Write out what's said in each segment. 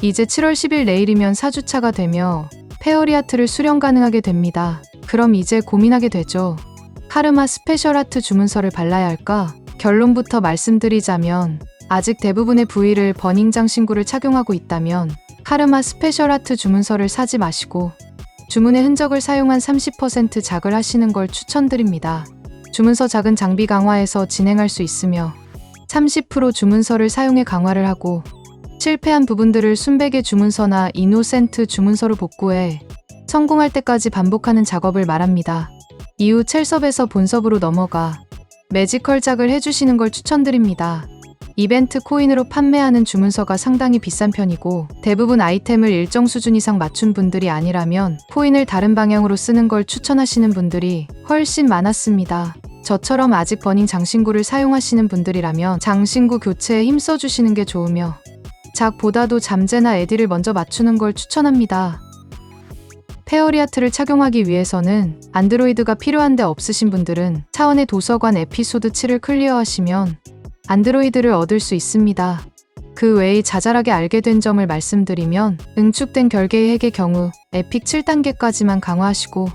이제 7월 10일 내일이면 4주차가 되며 페어리아트를 수령 가능하게 됩니다. 그럼 이제 고민하게 되죠. 카르마 스페셜 아트 주문서를 발라야 할까? 결론부터 말씀드리자면 아직 대부분의 부위를 버닝장 신구를 착용하고 있다면 카르마 스페셜 아트 주문서를 사지 마시고 주문의 흔적을 사용한 30% 작을 하시는 걸 추천드립니다. 주문서 작은 장비 강화에서 진행할 수 있으며 30% 주문서를 사용해 강화를 하고 실패한 부분들을 순백의 주문서나 이노센트 주문서로 복구해 성공할 때까지 반복하는 작업을 말합니다. 이후 첼섭에서 본섭으로 넘어가 매지컬 작을 해주시는 걸 추천드립니다. 이벤트 코인으로 판매하는 주문서가 상당히 비싼 편이고 대부분 아이템을 일정 수준 이상 맞춘 분들이 아니라면 코인을 다른 방향으로 쓰는 걸 추천하시는 분들이 훨씬 많았습니다. 저처럼 아직 버닝 장신구를 사용하시는 분들이라면 장신구 교체에 힘써주시는 게 좋으며 작보다도 잠재나 에디를 먼저 맞추는 걸 추천합니다. 페어리아트를 착용하기 위해서는 안드로이드가 필요한데 없으신 분들은 차원의 도서관 에피소드 7을 클리어하시면 안드로이드를 얻을 수 있습니다. 그 외에 자잘하게 알게 된 점을 말씀드리면 응축된 결계의 핵의 경우 에픽 7단계까지만 강화하시고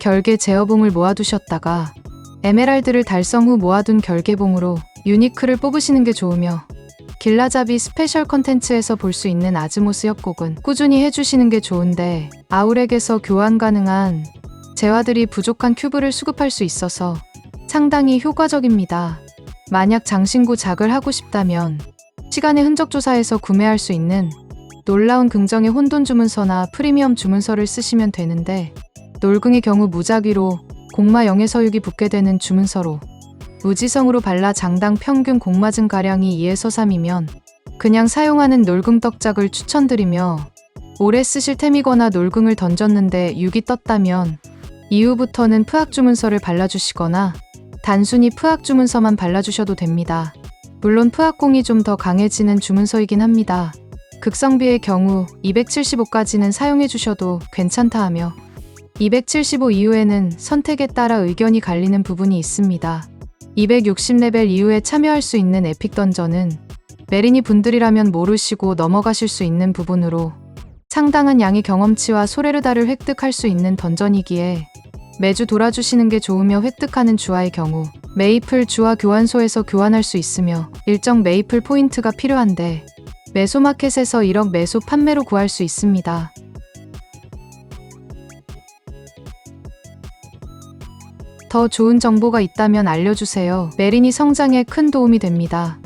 결계 제어봉을 모아두셨다가 에메랄드를 달성 후 모아둔 결계봉으로 유니크를 뽑으시는 게 좋으며 길라잡이 스페셜 컨텐츠에서 볼 수 있는 아즈모스 협곡은 꾸준히 해주시는 게 좋은데 아우렉에서 교환 가능한 재화들이 부족한 큐브를 수급할 수 있어서 상당히 효과적입니다. 만약 장신구 작을 하고 싶다면 시간의 흔적 조사에서 구매할 수 있는 놀라운 긍정의 혼돈 주문서나 프리미엄 주문서를 쓰시면 되는데 놀궁의 경우 무작위로 공마 영의 붙게 되는 주문서로 무지성으로 발라 장당 평균 공마증 가량이 2에서 3이면 그냥 사용하는 놀궁 떡작을 추천드리며 오래 쓰실 템이거나 놀궁을 던졌는데 6이 떴다면 이후부터는 프악 주문서를 발라주시거나 단순히 프악 주문서만 발라주셔도 됩니다. 물론 프악공이 좀 더 강해지는 주문서이긴 합니다. 극성비의 경우 275까지는 사용해 주셔도 괜찮다 하며 275 이후에는 선택에 따라 의견이 갈리는 부분이 있습니다. 260레벨 이후에 참여할 수 있는 에픽 던전은 메리니 분들이라면 모르시고 넘어가실 수 있는 부분으로 상당한 양의 경험치와 소레르다를 획득할 수 있는 던전이기에 매주 돌아주시는 게 좋으며 획득하는 주화의 경우 메이플 주화 교환소에서 교환할 수 있으며 일정 메이플 포인트가 필요한데 메소마켓에서 1억 메소 판매로 구할 수 있습니다. 더 좋은 정보가 있다면 알려주세요. 메린이 성장에 큰 도움이 됩니다.